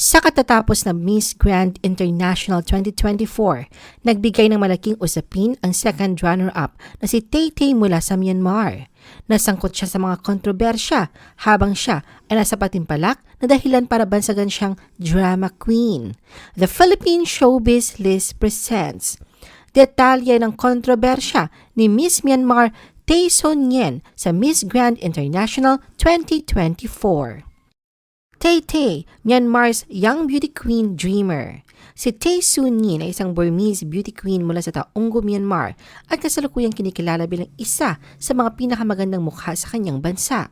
Sa katatapos na Miss Grand International 2024, nagbigay ng malaking usapin ang second runner-up na si Tay Tay mula sa Myanmar. Nasangkot siya sa mga kontrobersya habang siya ay nasa patimpalak na dahilan para bansagan siyang drama queen. The Philippine Showbiz List presents detalye ng kontrobersya ni Miss Myanmar Tay Son Yen sa Miss Grand International 2024. Tay Tay, Myanmar's young beauty queen dreamer. Si Tay Soon Yin ay isang Burmese beauty queen mula sa Taunggo, Myanmar at kasalukuyang kinikilala bilang isa sa mga pinakamagandang mukha sa kanyang bansa.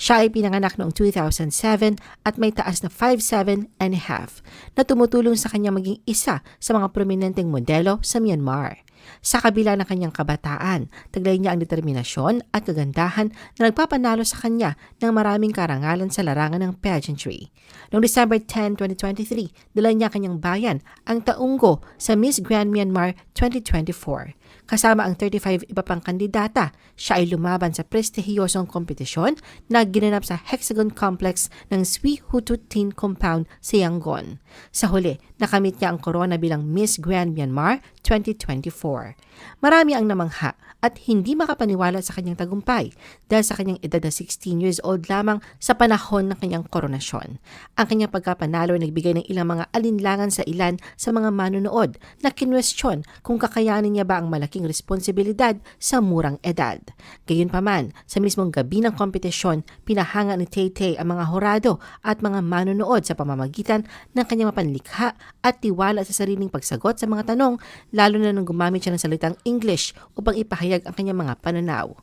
Siya ay pinanganak noong 2007 at may taas na 5'7 and a half na tumutulong sa kanya maging isa sa mga prominenteng modelo sa Myanmar. Sa kabila ng kanyang kabataan, taglay niya ang determinasyon at kagandahan na nagpapanalo sa kanya ng maraming karangalan sa larangan ng pageantry. Noong December 10, 2023, dala niya kanyang bayan, ang Taunggo, sa Miss Grand Myanmar 2024. Kasama ang 35 iba pang kandidata, siya ay lumaban sa prestihiyosong kompetisyon na ginanap sa Hexagon Complex ng Swi Hututin Compound sa Yangon. Sa huli, nakamit niya ang korona bilang Miss Grand Myanmar 2024. power Marami ang namangha at hindi makapaniwala sa kanyang tagumpay dahil sa kanyang edad na 16 years old lamang sa panahon ng kanyang koronasyon. Ang kanyang pagkapanalo ay nagbigay ng ilang mga alinlangan sa ilan sa mga manunood na kinwestiyon kung kakayanin niya ba ang malaking responsibilidad sa murang edad. Gayunpaman, sa mismong gabi ng kompetisyon, pinahanga ni Tay ang mga horado at mga manunood sa pamamagitan ng kanyang mapanlikha at tiwala sa sariling pagsagot sa mga tanong, lalo na nung gumamit siya ng salitang English upang ipahayag ang kanyang mga pananaw.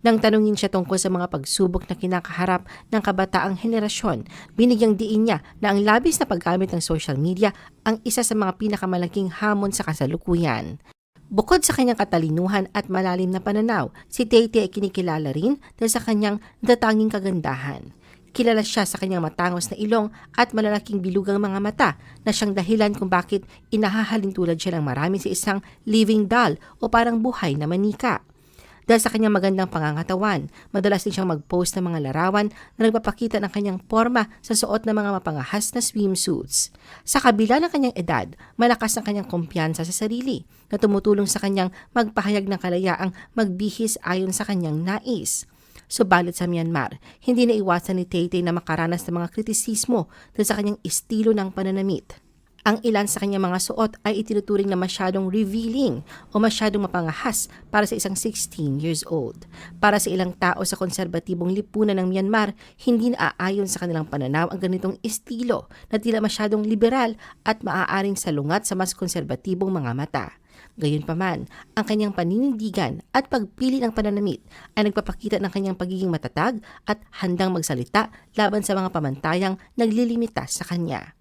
Nang tanungin siya tungkol sa mga pagsubok na kinakaharap ng kabataang henerasyon, binigyang diin niya na ang labis na paggamit ng social media ang isa sa mga pinakamalaking hamon sa kasalukuyan. Bukod sa kanyang katalinuhan at malalim na pananaw, si Tate ay kinikilala rin dahil sa kanyang natatanging kagandahan. Kilala siya sa kanyang matangos na ilong at malalaking bilugang mga mata na siyang dahilan kung bakit inahahalin tulad siya ng marami sa isang living doll o parang buhay na manika. Dahil sa kanyang magandang pangangatawan, madalas din siyang mag-post ng mga larawan na nagpapakita ng kanyang forma sa suot ng mga mapangahas na swimsuits. Sa kabila ng kanyang edad, malakas ang kanyang kumpiyansa sa sarili na tumutulong sa kanyang magpahayag ng kalayaang magbihis ayon sa kanyang nais. Subalit sa Myanmar, hindi na iwasan ni Tay na makaranas ng mga kritisismo sa kanyang estilo ng pananamit. Ang ilan sa kanyang mga suot ay itinuturing na masyadong revealing o masyadong mapangahas para sa isang 16 years old. Para sa ilang tao sa konserbatibong lipunan ng Myanmar, hindi na aayon sa kanilang pananaw ang ganitong estilo na tila masyadong liberal at maaaring salungat sa mas konserbatibong mga mata. Gayunpaman, ang kanyang paninindigan at pagpili ng pananamit ay nagpapakita ng kanyang pagiging matatag at handang magsalita laban sa mga pamantayang naglilimita sa kanya.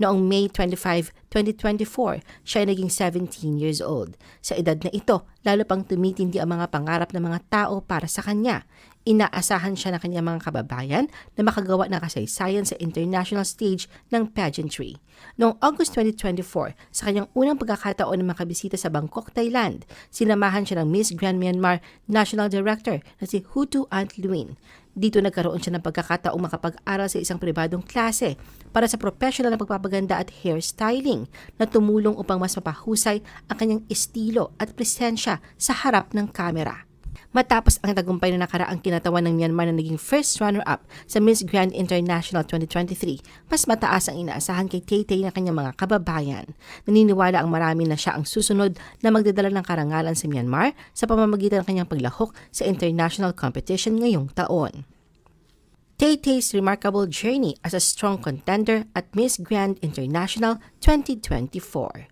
Noong May 25, 2024, siya ay naging 17 years old. Sa edad na ito, lalo pang tumitindi ang mga pangarap ng mga tao para sa kanya. Inaasahan siya ng kanyang mga kababayan na makagawa ng kasaysayan sa international stage ng pageantry. Noong August 2024, sa kanyang unang pagkakataon na makabisita sa Bangkok, Thailand, sinamahan siya ng Miss Grand Myanmar National Director na si Hutu Ant Luin. Dito nagkaroon siya ng pagkakataong makapag-aral sa isang pribadong klase para sa professional na pagpapaganda at hairstyling na tumulong upang mas mapahusay ang kanyang estilo at presensya sa harap ng kamera. Matapos ang tagumpay na nakaraang kinatawan ng Myanmar na naging first runner-up sa Miss Grand International 2023, mas mataas ang inaasahan kay Tay ng kanyang mga kababayan. Naniniwala ang marami na siya ang susunod na magdadala ng karangalan sa Myanmar sa pamamagitan ng kanyang paglahok sa international competition ngayong taon. Tay Tay's remarkable journey as a strong contender at Miss Grand International 2024.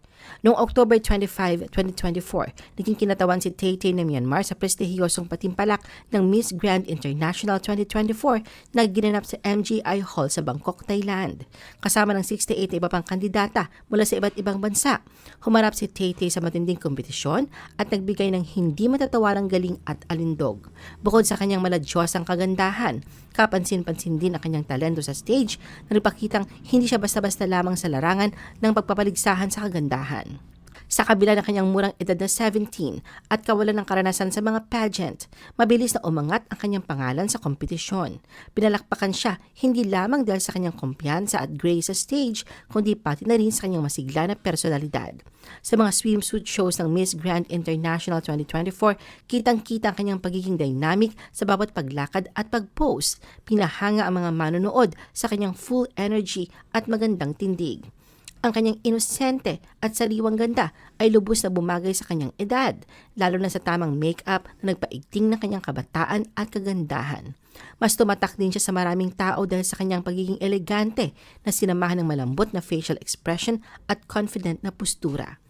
Noong October 25, 2024, naging kinatawan si Tay Tay ng Myanmar sa prestihiyosong patimpalak ng Miss Grand International 2024 na ginanap sa MGI Hall sa Bangkok, Thailand. Kasama ng 68 iba pang kandidata mula sa iba't ibang bansa. Humarap si Tay Tay sa matinding kompetisyon at nagbigay ng hindi matatawarang galing at alindog. Bukod sa kanyang maladyosang kagandahan, kapansin-pansin din ang kanyang talento sa stage na nagpakitang hindi siya basta-basta lamang sa larangan ng pagpapaligsahan sa kagandahan. Sa kabila ng kanyang murang edad na 17 at kawalan ng karanasan sa mga pageant, mabilis na umangat ang kanyang pangalan sa kompetisyon. Pinalakpakan siya hindi lamang dahil sa kanyang kumpiyansa at grace sa stage, kundi pati na rin sa kanyang masigla na personalidad. Sa mga swimsuit shows ng Miss Grand International 2024, kitang-kita ang kanyang pagiging dynamic sa bawat paglakad at pag-pose. Pinahanga ang mga manonood sa kanyang full energy at magandang tindig. Ang kanyang inosente at sariwang ganda ay lubos na bumagay sa kanyang edad, lalo na sa tamang make-up na nagpaigting ng kanyang kabataan at kagandahan. Mas tumatak din siya sa maraming tao dahil sa kanyang pagiging elegante na sinamahan ng malambot na facial expression at confident na postura.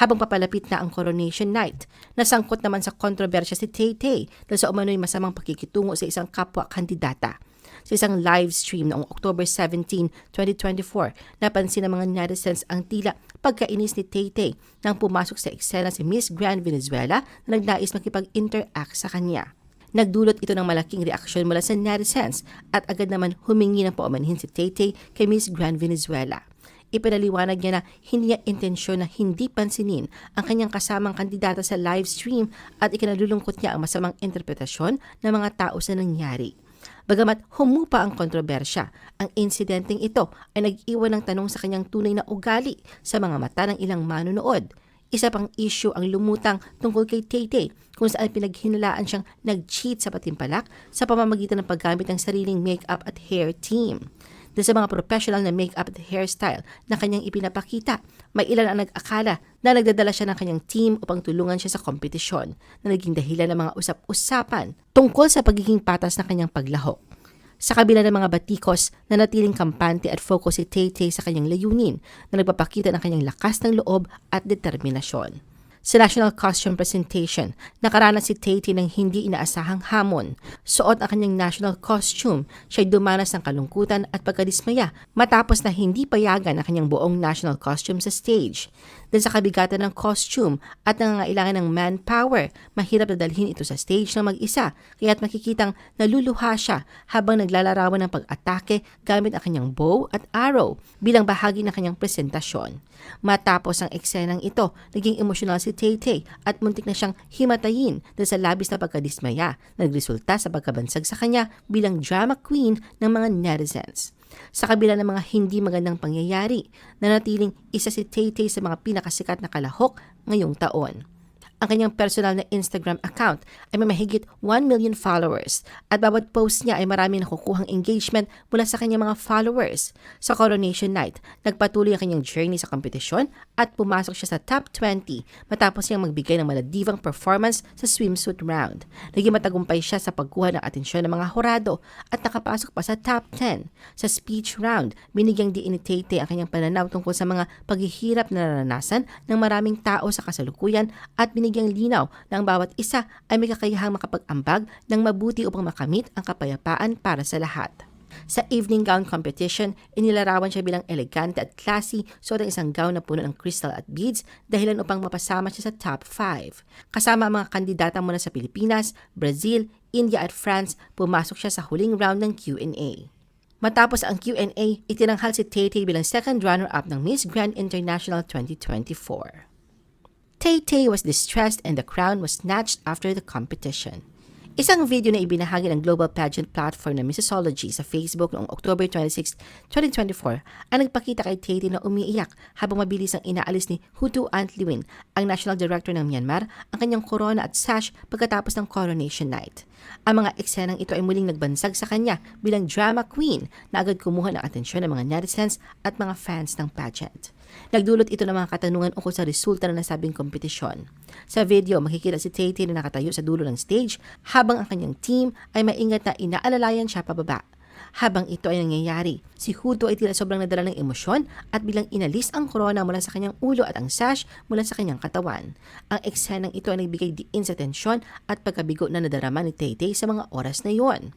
Habang papalapit na ang coronation night, nasangkot naman sa kontrobersya si Tay Tay dahil sa umano'y masamang pakikitungo sa isang kapwa kandidata. Sa isang live stream noong October 17, 2024, napansin ng mga netizens ang tila pagkainis ni Tay Tay nang pumasok sa eksena si Miss Grand Venezuela na nagnais makipag-interact sa kanya. Nagdulot ito ng malaking reaksyon mula sa netizens at agad naman humingi ng paumanhin si Tay Tay kay Miss Grand Venezuela. Ipinaliwanag niya na hindi niya intensyon na hindi pansinin ang kanyang kasamang kandidata sa live stream at ikinalulungkot niya ang masamang interpretasyon ng mga tao sa nangyari. Bagamat humupa ang kontrobersya, ang insidenteng ito ay nag-iwan ng tanong sa kanyang tunay na ugali sa mga mata ng ilang manunood. Isa pang issue ang lumutang tungkol kay Tay kung saan pinaghinalaan siyang nag-cheat sa patimpalak sa pamamagitan ng paggamit ng sariling makeup at hair team. Dahil sa mga professional na makeup at hairstyle na kanyang ipinapakita, may ilan ang nag-akala na nagdadala siya ng kanyang team upang tulungan siya sa kompetisyon na naging dahilan ng mga usap-usapan tungkol sa pagiging patas ng kanyang paglahok. Sa kabila ng mga batikos na natiling kampante at focus si Tay Tay sa kanyang layunin na nagpapakita ng kanyang lakas ng loob at determinasyon. Sa National Costume Presentation, nakaranas si Tatey ng hindi inaasahang hamon. Suot ang kanyang national costume, siya'y dumanas ng kalungkutan at pagkadismaya matapos na hindi payagan ang kanyang buong national costume sa stage. Dahil sa kabigatan ng costume at nangangailangan ng manpower, mahirap na dalhin ito sa stage ng mag-isa, kaya't makikitang naluluha siya habang naglalarawan ng pag-atake gamit ang kanyang bow at arrow bilang bahagi ng kanyang presentasyon. Matapos ang eksenang ito, naging emosyonal si Tay Tay at muntik na siyang himatayin dahil sa labis na pagkadismaya na nagresulta sa pagkabansag sa kanya bilang drama queen ng mga netizens. Sa kabila ng mga hindi magandang pangyayari, nanatiling isa si Tay Tay sa mga pinakasikat na kalahok ngayong taon. Ang kanyang personal na Instagram account ay may mahigit 1 million followers at bawat post niya ay marami nakukuhang engagement mula sa kanyang mga followers. Sa Coronation Night, nagpatuloy ang kanyang journey sa kompetisyon at pumasok siya sa top 20 matapos siyang magbigay ng maladivang performance sa swimsuit round. Naging matagumpay siya sa pagkuha ng atensyon ng mga horado at nakapasok pa sa top 10. Sa speech round, binigyang diin ni Tate ang kanyang pananaw tungkol sa mga paghihirap na naranasan ng maraming tao sa kasalukuyan at binigyan binigyang linaw na ang bawat isa ay may kakayahang makapag-ambag ng mabuti upang makamit ang kapayapaan para sa lahat. Sa evening gown competition, inilarawan siya bilang elegante at classy suot ang isang gown na puno ng crystal at beads dahilan upang mapasama siya sa top 5. Kasama ang mga kandidata mula sa Pilipinas, Brazil, India at France, pumasok siya sa huling round ng Q&A. Matapos ang Q&A, itinanghal si Tay bilang second runner-up ng Miss Grand International 2024. Tay Tay was distressed and the crown was snatched after the competition. Isang video na ibinahagi ng global pageant platform na Missology sa Facebook noong October 26, 2024 ang nagpakita kay Tay na umiiyak habang mabilis ang inaalis ni Hutu Antliwin, ang National Director ng Myanmar, ang kanyang corona at sash pagkatapos ng coronation night. Ang mga eksenang ito ay muling nagbansag sa kanya bilang drama queen na agad kumuha ng atensyon ng mga netizens at mga fans ng pageant. Nagdulot ito ng mga katanungan ukol sa resulta ng nasabing kompetisyon. Sa video, makikita si Tate na nakatayo sa dulo ng stage habang ang kanyang team ay maingat na inaalalayan siya pababa. Habang ito ay nangyayari, si Huto ay tila sobrang nadala ng emosyon at bilang inalis ang corona mula sa kanyang ulo at ang sash mula sa kanyang katawan. Ang eksenang ito ay nagbigay diin sa tensyon at pagkabigo na nadarama ni Tay sa mga oras na iyon.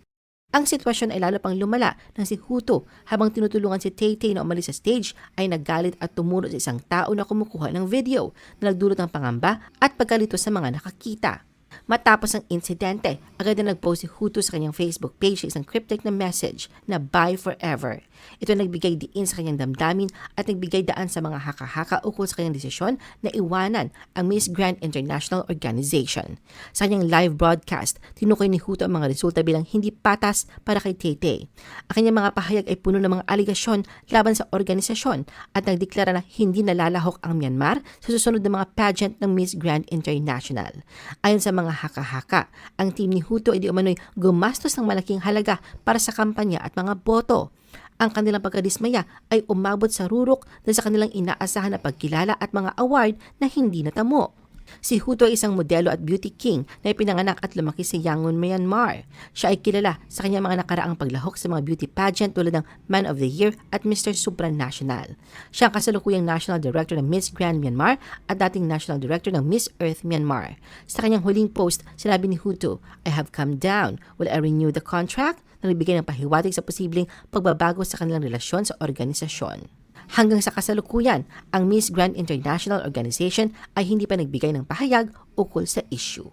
Ang sitwasyon ay lalo pang lumala nang si Huto habang tinutulungan si Tay Tay na umalis sa stage ay naggalit at tumuro sa isang tao na kumukuha ng video na nagdulot ng pangamba at pagkalito sa mga nakakita. Matapos ang insidente, agad na nag-post si Huto sa kanyang Facebook page isang cryptic na message na bye forever. Ito nagbigay diin sa kanyang damdamin at nagbigay daan sa mga haka-haka ukol sa kanyang desisyon na iwanan ang Miss Grand International Organization. Sa kanyang live broadcast, tinukoy ni Huto ang mga resulta bilang hindi patas para kay Tete. Ang kanyang mga pahayag ay puno ng mga aligasyon laban sa organisasyon at nagdeklara na hindi nalalahok ang Myanmar sa susunod na mga pageant ng Miss Grand International. Ayon sa mga haka-haka, ang team ni Huto ay di umano'y gumastos ng malaking halaga para sa kampanya at mga boto. Ang kanilang pagkadismaya ay umabot sa rurok dahil sa kanilang inaasahan na pagkilala at mga award na hindi natamo. Si Huto ay isang modelo at beauty king na ipinanganak at lumaki sa Yangon, Myanmar. Siya ay kilala sa kanyang mga nakaraang paglahok sa mga beauty pageant tulad ng Man of the Year at Mr. Supranational. Siya ang kasalukuyang National Director ng Miss Grand Myanmar at dating National Director ng Miss Earth Myanmar. Sa kanyang huling post, sinabi ni Huto, I have come down. Will I renew the contract? na nagbigay ng pahiwatig sa posibleng pagbabago sa kanilang relasyon sa organisasyon. Hanggang sa kasalukuyan, ang Miss Grand International Organization ay hindi pa nagbigay ng pahayag ukol sa issue.